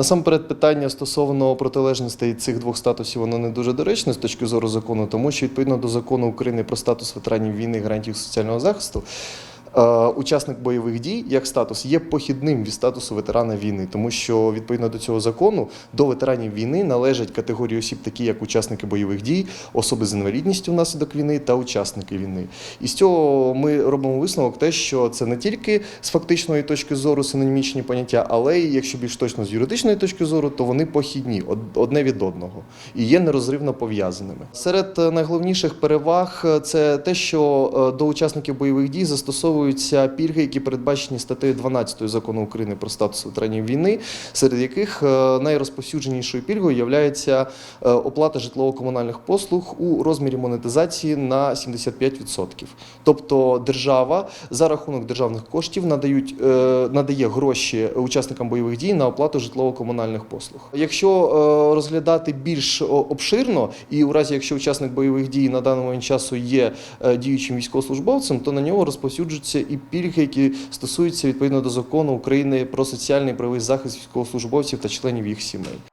Насамперед, питання стосовно протилежностей цих двох статусів, воно не дуже доречне з точки зору закону, тому що відповідно до закону України про статус ветеранів війни і гарантів соціального захисту. Е, Учасник бойових дій як статус є похідним від статусу ветерана війни, тому що відповідно до цього закону до ветеранів війни належать категорії осіб, такі як учасники бойових дій, особи з інвалідністю внаслідок війни та учасники війни. І з цього ми робимо висновок, те, що це не тільки з фактичної точки зору синонімічні поняття, але й якщо більш точно з юридичної точки зору, то вони похідні одне від одного і є нерозривно пов'язаними. Серед е, найголовніших переваг е, це те, що до учасників бойових дій застосовуються пільги, які передбачені статтею 12 закону України про статус ветеранів війни, серед яких е, найрозповсюдженішою пільгою є оплата житлово-комунальних послуг у розмірі монетизації на 75%. Тобто держава за рахунок державних коштів надають, е, надає гроші учасникам бойових дій на оплату житлово-комунальних послуг. Якщо е, розглядати більш обширно, і у разі, якщо учасник бойових дій на даний момент часу є е, діючим військовослужбовцем, то на нього розповсюджуються і пільги, які стосуються відповідно до закону України про соціальний правовий захист військовослужбовців та членів їх сімей.